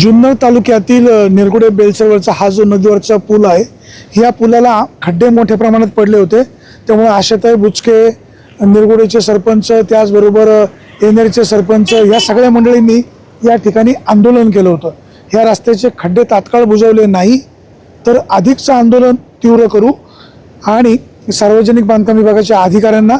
जुन्नर तालुक्यातील निरगुडे बेलसरवरचा हा जो नदीवरचा पूल आहे ह्या पुलाला खड्डे मोठ्या प्रमाणात पडले होते. त्यामुळे आशाताई बुचके निरगुडेचे सरपंच त्याचबरोबर एनेरचे सरपंच या सगळ्या मंडळींनी या ठिकाणी आंदोलन केलं होतं. ह्या रस्त्याचे खड्डे तात्काळ बुजवले नाही तर अधिकचं आंदोलन तीव्र करू आणि सार्वजनिक बांधकाम विभागाच्या अधिकाऱ्यांना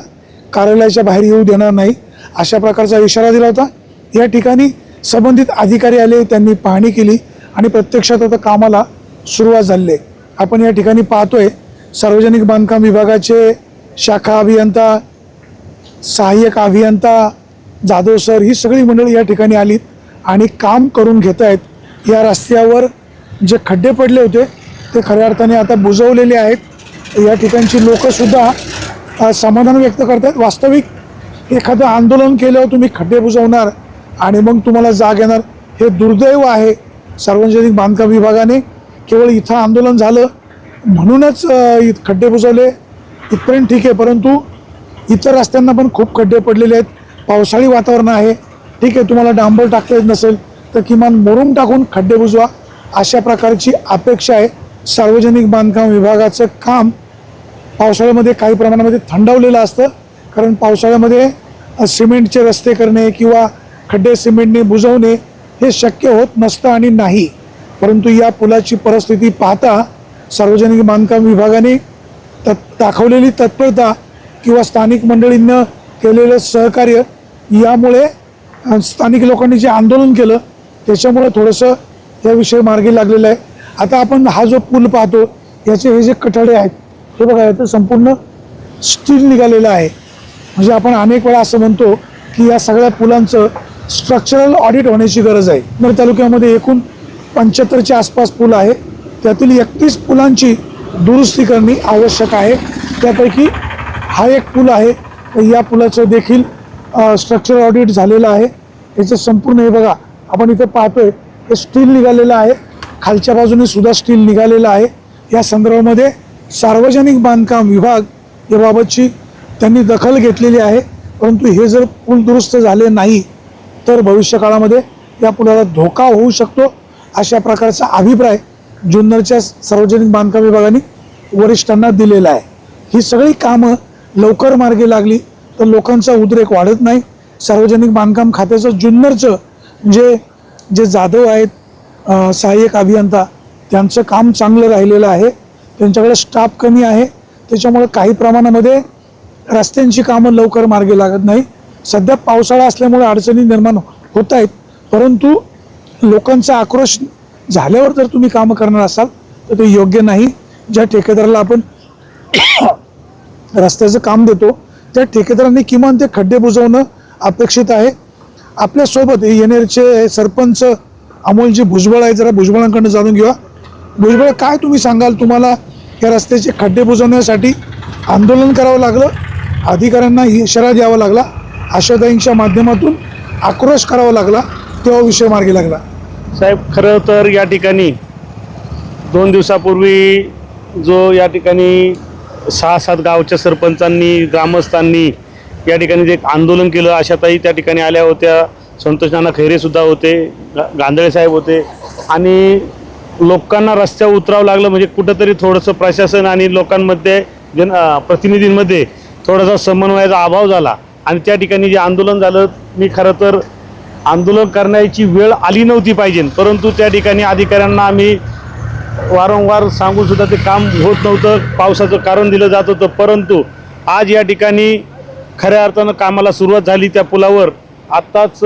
कार्यालयाच्या बाहेर येऊ देणार नाही अशा प्रकारचा इशारा दिला होता. या ठिकाणी संबंधित अधिकारी आले त्यांनी पाहणी केली आणि प्रत्यक्षात आता कामाला सुरुवात झाली. आहे आपण या ठिकाणी पाहतोय सार्वजनिक बांधकाम विभागाचे शाखा अभियंता सहाय्यक अभियंता जाधव सर ही सगळी मंडळी या ठिकाणी आलीत आणि काम करून घेत आहेत. या रस्त्यावर जे खड्डे पडले होते ते खऱ्या अर्थाने आता बुजवलेले आहेत. या ठिकाणची लोकंसुद्धा समाधान व्यक्त करत आहेत वास्तविक एखादं आंदोलन केल्यावर तुम्ही खड्डे बुजवणार आणि मग तुम्हाला जाग येणार. हे दुर्दैव आहे सार्वजनिक बांधकाम विभागाने. केवळ इथं आंदोलन झालं म्हणूनच खड्डे बुजवले. इथपर्यंत ठीक आहे परंतु इतर रस्त्यांना पण खूप खड्डे पडलेले आहेत. पावसाळी वातावरण आहे. ठीक आहे तुम्हाला डांबर टाकता येत नसेल तर किमान मोरून टाकून खड्डे बुजवा. अशा प्रकारची अपेक्षा आहे सार्वजनिक बांधकाम विभागाचं काम. पावसाळ्यामध्ये काही प्रमाणामध्ये थंडावलेलं असतं. कारण पावसाळ्यामध्ये सिमेंटचे रस्ते करणे किंवा खड्डे सिमेंटने बुजवणे हे शक्य होत नसतं आणि नाही. परंतु या पुलाची परिस्थिती पाहता सार्वजनिक बांधकाम विभागाने तत् दाखवलेली तत्परता किंवा स्थानिक मंडळींनं केलेलं सहकार्य यामुळे स्थानिक लोकांनी जे आंदोलन केलं त्याच्यामुळे थोडंसं याविषयी मार्गी लागलेला आहे. आता आपण हा जो पूल पाहतो याचे हे जे कठडे आहेत हे बघा याचं संपूर्ण स्टील निघालेलं आहे. म्हणजे आपण अनेक वेळा असं म्हणतो की या सगळ्या पुलांचं स्ट्रक्चरल ऑडिट होण्याची गरज आहे. नर तालुक्यामध्ये एकूण पंच्याहत्तरच्या आसपास पूल आहे. त्यातील एकतीस पुलांची दुरुस्ती करणे आवश्यक आहे. त्यापैकी हा एक पूल आहे. या पुलाचं देखील स्ट्रक्चरल ऑडिट झालेलं आहे. याचं संपूर्ण हे बघा आपण इथं पाहतोय हे स्टील निघालेलं आहे. खालच्या बाजूने सुद्धा स्टील निघालेलं आहे. या संदर्भामध्ये सार्वजनिक बांधकाम विभाग याबाबतची त्यांनी दखल घेतलेली आहे. परंतु हे जर पूल दुरुस्त झाले नाही तर भविष्य काळामध्ये या पुलाला धोका होऊ शकतो अशा प्रकारचा अभिप्राय जुन्नरच्या सार्वजनिक बांधकाम विभागाने वरिष्ठांना दिलेला आहे. ही सगळी कामं लवकर मार्गी लागली तर लोकांचा उद्रेक वाढत नाही. सार्वजनिक बांधकाम खात्याचं जुन्नरचं जे जे जाधव आहेत सहाय्यक अभियंता त्यांचं काम चांगलं राहिलेलं आहे. त्यांच्याकडे स्टाफ कमी आहे. त्याच्यामुळे काही प्रमाणामध्ये रस्त्यांची कामं लवकर मार्गी लागत नाही. सध्या पावसाळा असल्यामुळे अडचणी निर्माण होत आहेत परंतु लोकांचा आक्रोश झाल्यावर जर तुम्ही कामं करणार असाल तर ते योग्य नाही. ज्या ठेकेदाराला आपण रस्त्याचं काम देतो त्या ठेकेदारांनी किमान ते खड्डे बुजवणं अपेक्षित आहे. आपल्यासोबत हे एलचे सरपंच अमोलजी भुजबळ आहे जरा भुजबळांकडनं जाणून घेऊया. भुजबळ काय तुम्ही सांगाल? तुम्हाला या रस्त्याचे खड्डे बुजवण्यासाठी आंदोलन करावं लागलं? अधिकाऱ्यांना इशारा द्यावा लागला. आशाताईंच्या माध्यमातून आक्रोश करावा लागला तेव्हा विषय मार्गी लागला. साहेब खरं तर या ठिकाणी दोन दिवसापूर्वी जो या ठिकाणी सहा सात गावच्या सरपंचांनी ग्रामस्थांनी या ठिकाणी जे एक आंदोलन केलं आशाताई त्या ठिकाणी आल्या होत्या संतोष नाना खैरेसुद्धा होते गा गांधळे साहेब होते आणि लोकांना रस्त्यावर उतरावं लागलं म्हणजे कुठंतरी थोडंसं प्रशासन आणि लोकांमध्ये जन प्रतिनिधींमध्ये थोडासा समन्वयाचा अभाव झाला. आणि त्या ठिकाणी जे आंदोलन झालं मी खरं तर आंदोलन करण्याची वेळ आली नव्हती पाहिजे. परंतु त्या ठिकाणी अधिकाऱ्यांना आम्ही वारंवार सांगून सुद्धा ते काम होत नव्हतं पावसाचं कारण दिलं जात होतं. परंतु आज या ठिकाणी खऱ्या अर्थानं कामाला सुरुवात झाली त्या पुलावर. आत्ताच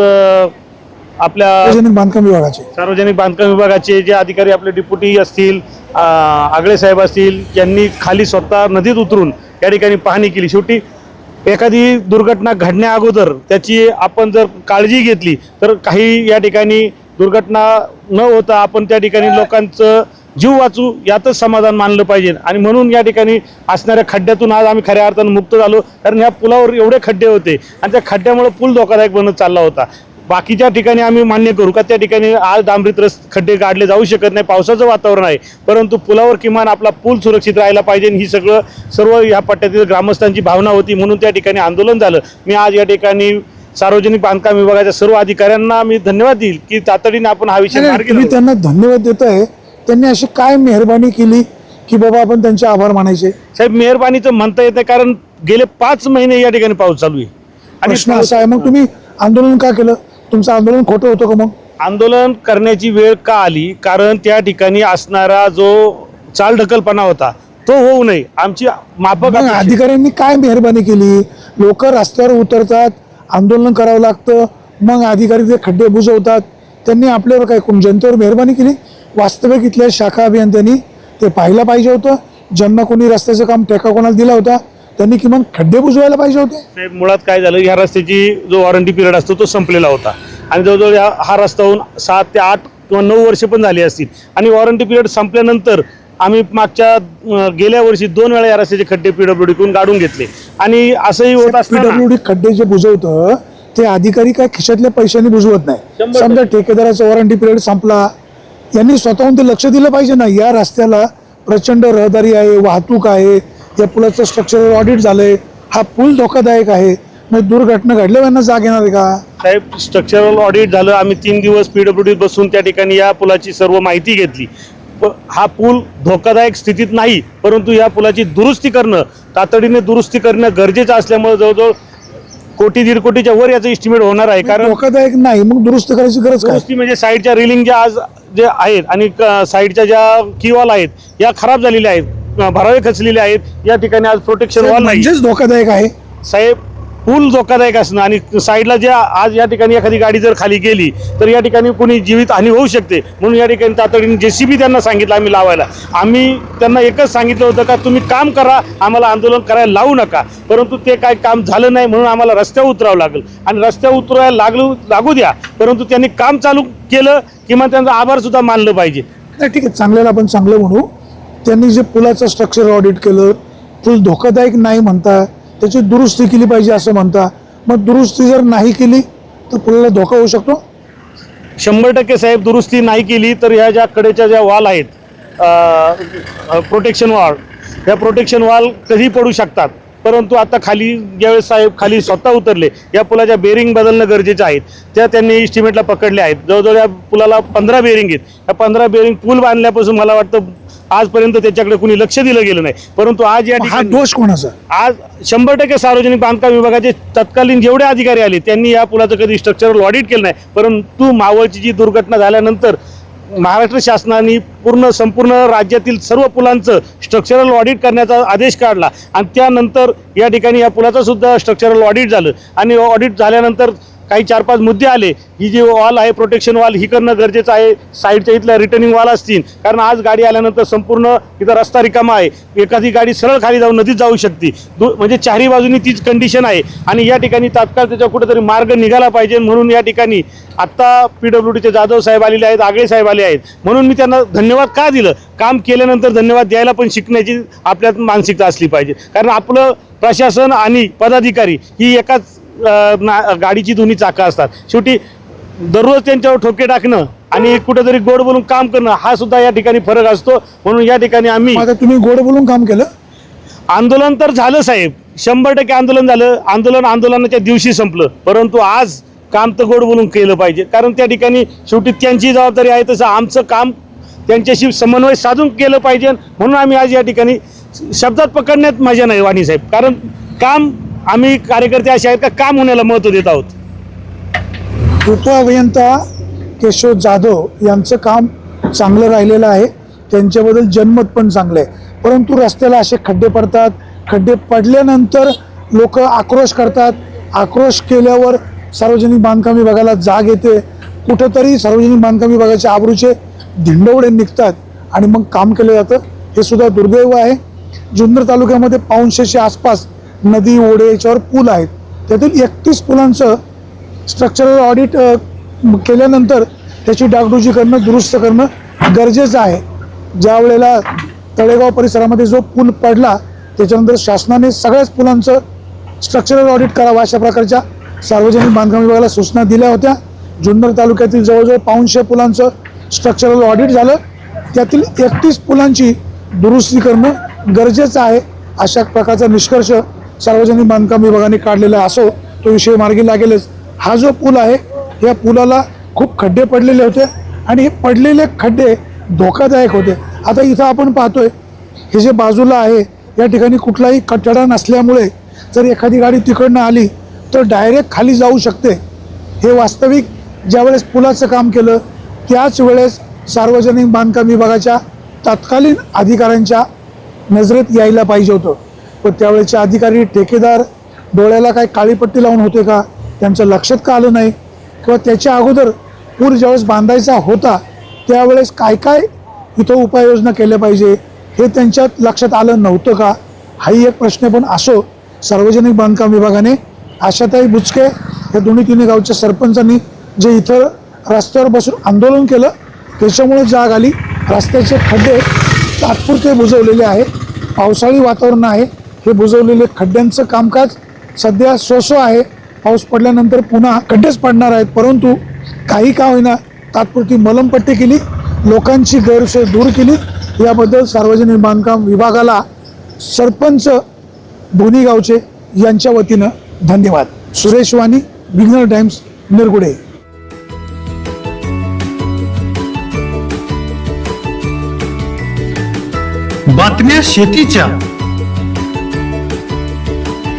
आपल्या सार्वजनिक बांधकाम विभागाचे. सार्वजनिक बांधकाम विभागाचे जे अधिकारी आपले डिप्युटी असतील आगळे साहेब असतील यांनी खाली स्वतः नदीत उतरून या ठिकाणी पाहणी केली. शेवटी एखादी दुर्घटना घडण्या अगोदर त्याची आपण जर काळजी घेतली तर काही या ठिकाणी दुर्घटना न होता आपण त्या ठिकाणी लोकांचं जीव वाचू यातच समाधान मानलं पाहिजे. आणि म्हणून या ठिकाणी असणाऱ्या खड्ड्यातून आज आम्ही खऱ्या अर्थानं मुक्त झालो. कारण ह्या पुलावर एवढे खड्डे होते आणि त्या खड्ड्यामुळे पूल धोकादायक बनत चालला होता. बाकीच्या ठिकाणी आम्ही मान्य करू का? त्या ठिकाणी आज डांबरीत रस खड्डे काढले जाऊ शकत नाही पावसाचं वातावरण आहे. परंतु पुलावर किमान आपला पूल सुरक्षित राहायला पाहिजे आणि ही सगळं सर्व या पट्ट्यातील ग्रामस्थांची भावना होती म्हणून त्या ठिकाणी आंदोलन झालं. मी आज या ठिकाणी सार्वजनिक बांधकाम विभागाच्या सर्व अधिकाऱ्यांना मी धन्यवाद देईल की तातडीने आपण हा विषय लावू. त्यांना धन्यवाद देत आहे त्यांनी अशी काय मेहरबानी केली की बाबा आपण त्यांचे आभार मानायचे? साहेब मेहरबानीचं म्हणता येत नाही कारण गेले पाच महिने या ठिकाणी पाऊस चालू आहे. प्रश्न असा आहे मग तुम्ही आंदोलन का केलं? तुमचं आंदोलन खोटं होतं का मग? आंदोलन करण्याची वेळ का आली? कारण त्या ठिकाणी असणारा जो चालढकलपणा होता तो होऊ नये. आमची माफक मग अधिकाऱ्यांनी काय मेहरबानी केली? लोक रस्त्यावर उतरतात आंदोलन करावं लागतं मग अधिकारी ते खड्डे बुजवतात. त्यांनी आपल्यावर काय कोण जनतेवर मेहरबानी केली? वास्तविक इथल्या शाखा अभियंत्यांनी ते पाहायला पाहिजे होतं. ज्यांना कोणी रस्त्याचं काम टेका कोणाला दिला होता त्यांनी किमान खड्डे बुजवायला पाहिजे होते. साहेब मुळात काय झालं ह्या रस्त्याची जो वॉरंटी पिरियड असतो तो संपलेला होता. आणि जवळजवळ या- हा रस्ता होऊन सात ते आठ किंवा नऊ वर्ष पण झाली असतील. आणि वॉरंटी पिरियड संपल्यानंतर आम्ही मागच्या अं, गेल्या वर्षी दोन वेळा या रस्त्याचे खड्डे पीडब्ल्यूडीकडून काढून घेतले. आणि असंही होत असताना पीडब्ल्यूडी खड्डे जे बुजवतं ते अधिकारी काय खिशातल्या पैशांनी बुजवत नाही. शंभर समजा ठेकेदाराचा वॉरंटी पिरियड संपला यांनी स्वतःहून ते लक्ष दिलं पाहिजे ना या रस्त्याला प्रचंड रहदारी आहे वाहतूक आहे या पुलाचं स्ट्रक्चरल ऑडिट झालंय हा पूल धोकादायक आहे. मग दुर्घटना घडल्यावर जाग येणार आहे का? साहेब स्ट्रक्चरल ऑडिट झालं आम्ही तीन दिवस पीडब्ल्यूडी बसून त्या ठिकाणी या पुलाची सर्व माहिती घेतली. हा पूल धोकादायक स्थितीत नाही परंतु या पुलाची दुरुस्ती करणं तातडीने दुरुस्ती करणं गरजेचं असल्यामुळे जवळजवळ कोटी दीड कोटीच्या वर याचं इस्टिमेट होणार आहे. कारण धोकादायक नाही मग दुरुस्त करायची गरज काय? दुरुस्ती म्हणजे साईडच्या रिलिंग ज्या आज जे आहेत आणि साईडच्या ज्या किवॉल आहेत या खराब झालेल्या आहेत. भरावे खचलेले आहेत. या ठिकाणी आज प्रोटेक्शन वॉल नाही. म्हणजेच धोकादायक आहे. साहेब पूल धोकादायक असणं. आणि साईडला ज्या आज या ठिकाणी एखादी गाडी जर खाली गेली तर या ठिकाणी कोणी जीवित हानी होऊ शकते. म्हणून या ठिकाणी तातडीने जेसीबी त्यांना सांगितलं आम्ही लावायला. आम्ही त्यांना एकच सांगितलं होतं का तुम्ही काम करा आम्हाला आंदोलन करायला लावू नका. परंतु ते काय काम झालं नाही म्हणून आम्हाला रस्त्यावर उतरावं लागेल. आणि रस्त्यावर उतरायला लागलं लागू द्या. परंतु त्यांनी काम चालू केलं किंवा त्यांचा आभार सुद्धा मानलं पाहिजे. नाही ठीक आहे चांगल्याला आपण चांगलं म्हणू. त्यांनी जे पुलाचं स्ट्रक्चर ऑडिट केलं पूल धोकादायक नाही म्हणता त्याची दुरुस्ती केली पाहिजे असं म्हणता. मग दुरुस्ती जर नाही केली तर पुलाला धोका होऊ शकतो? शंभर टक्के साहेब दुरुस्ती नाही केली तर ह्या ज्या कडेच्या ज्या वॉल आहेत प्रोटेक्शन वॉल या प्रोटेक्शन वॉल कधी पडू शकतात? परंतु आता खाली ज्यावेळेस साहेब खाली स्वतः उतरले या पुलाच्या बेरिंग बदलणं गरजेचं आहे. त्या त्यांनी इस्टिमेटला पकडल्या आहेत. जवळजवळ या पुलाला पंधरा बेरिंग आहेत. या पंधरा बेरिंग पूल बांधल्यापासून मला वाटतं आजपर्यंत त्याच्याकडे कुणी लक्ष दिलं गेलं नाही. परंतु आज या हा ठिकाणी दोष कोणाचा? आज शंभर टक्के सार्वजनिक बांधकाम विभागाचे तत्कालीन जेवढे अधिकारी आले त्यांनी या पुलाचं कधी स्ट्रक्चरल ऑडिट केलं नाही. परंतु मावळची जी दुर्घटना झाल्यानंतर महाराष्ट्र शासनाने पूर्ण संपूर्ण राज्यातील सर्व पुलांचं स्ट्रक्चरल ऑडिट करण्याचा आदेश काढला. आणि त्यानंतर या ठिकाणी या पुलाचं सुद्धा स्ट्रक्चरल ऑडिट झालं. आणि ऑडिट झाल्यानंतर काही चार पाच मुद्दे आले. ही जी वॉल आहे प्रोटेक्शन वॉल ही करणं गरजेचं आहे. साईडच्या इथल्या रिटर्निंग वॉल असतील. कारण आज गाडी आल्यानंतर संपूर्ण इथं रस्ता रिकामा आहे. एखादी गाडी सरळ खाली जाऊन नदीत जाऊ शकते. दु म्हणजे चारही बाजूनी तीच कंडिशन आहे. आणि या ठिकाणी तात्काळ त्याच्या कुठेतरी मार्ग निघाला पाहिजे. म्हणून या ठिकाणी आत्ता पी डब्ल्यू डीचे जाधव साहेब आलेले आहेत आगळे साहेब आले आहेत. म्हणून मी त्यांना धन्यवाद का दिलं? काम केल्यानंतर धन्यवाद द्यायला पण शिकण्याची आपल्यात मानसिकता असली पाहिजे. कारण आपलं प्रशासन आणि पदाधिकारी ही एकाच गाडीची दोन्ही चाकं असतात. शेवटी दररोज त्यांच्यावर ठोके टाकणं आणि कुठेतरी गोड बोलून काम करणं हा सुद्धा या ठिकाणी फरक असतो. म्हणून या ठिकाणी आम्ही आता तुम्ही गोड बोलून काम केलं? आंदोलन तर झालं साहेब. शंभर टक्के आंदोलन झालं. आंदोलन आंदोलनाच्या दिवशी संपलं. परंतु आज काम तर गोड बोलून केलं पाहिजे. कारण त्या ठिकाणी शेवटी त्यांची जबाबदारी आहे तसं आमचं काम त्यांच्याशी समन्वय साधून केलं पाहिजे. म्हणून आम्ही आज या ठिकाणी शब्दात पकडण्यात मजा नाही वाणी साहेब. कारण काम आम्ही कार्यकर्ते असे आहेत का काम होण्याला महत्त्व देत आहोत? उपअभियंता केशव जाधव यांचं काम चांगलं राहिलेलं आहे. त्यांच्याबद्दल जनमत पण चांगलं आहे. परंतु रस्त्याला असे खड्डे पडतात. खड्डे पडल्यानंतर लोक आक्रोश करतात. आक्रोश केल्यावर सार्वजनिक बांधकाम विभागाला जाग येते. कुठंतरी सार्वजनिक बांधकाम विभागाच्या आबरूचे धिंडवडे निघतात आणि मग काम केलं जातं. हे सुद्धा दुर्दैव आहे. जुन्नर तालुक्यामध्ये पाऊनशेच्या आसपास नदी ओढे याच्यावर पूल आहेत. त्यातील एकतीस पुलांचं स्ट्रक्चरल ऑडिट केल्यानंतर त्याची डागडुजी करणं दुरुस्त करणं गरजेचं आहे. ज्या वेळेला तळेगाव परिसरामध्ये जो पूल पडला त्याच्यानंतर शासनाने सगळ्याच पुलांचं स्ट्रक्चरल ऑडिट करावं अशा प्रकारच्या सार्वजनिक बांधकाम विभागाला सूचना दिल्या होत्या. जुन्नर तालुक्यातील जवळजवळ पाऊनशे पुलांचं स्ट्रक्चरल ऑडिट झालं. त्यातील एकतीस पुलांची दुरुस्ती करणं गरजेचं आहे अशा प्रकारचा निष्कर्ष सार्वजनिक बांधकाम विभागाने काढलेला असो तो विषय मार्गी लागेलच. हा जो पूल आहे या पुलाला खूप खड्डे पडलेले होते आणि हे पडलेले खड्डे धोकादायक होते. आता इथं आपण पाहतोय हे जे बाजूला आहे या ठिकाणी कुठलाही कठडा नसल्यामुळे जर एखादी गाडी तिकडनं आली तर डायरेक्ट खाली जाऊ शकते. हे वास्तविक ज्यावेळेस पुलाचं काम केलं त्याच वेळेस सार्वजनिक बांधकाम विभागाच्या तत्कालीन अधिकाऱ्यांच्या नजरेत यायला पाहिजे होतं. पण त्यावेळेचे अधिकारी ठेकेदार डोळ्याला काही काळी पट्टी लावून होते का? त्यांचं लक्षात का आलं नाही? किंवा त्याच्या अगोदर पूर ज्यावेळेस बांधायचा होता त्यावेळेस काय काय इथं उपाययोजना केल्या पाहिजे हे त्यांच्यात लक्षात आलं नव्हतं का? हाही एक प्रश्न पण असो सार्वजनिक बांधकाम विभागाने आशाताई बुचके या दोन्ही तिन्ही गावच्या सरपंचांनी जे इथं रस्त्यावर बसून आंदोलन केलं त्याच्यामुळे जाग आली. रस्त्याचे खड्डे तात्पुरते बुजवलेले आहे पावसाळी वातावरण आहे. हे बुजवलेले खड्ड्यांचं कामकाज सध्या सोसो आहे. पाऊस पडल्यानंतर पुन्हा खड्डेच पडणार आहेत. परंतु काही का होईना तात्पुरती मलमपट्टी केली. लोकांची गैरसोय दूर केली. याबद्दल सार्वजनिक बांधकाम विभागाला सरपंच दोन्ही गावचे यांच्या वतीनं धन्यवाद. सुरेश वाणी बिग्नर टाइम्स निरगुडे. बातम्या शेतीच्या.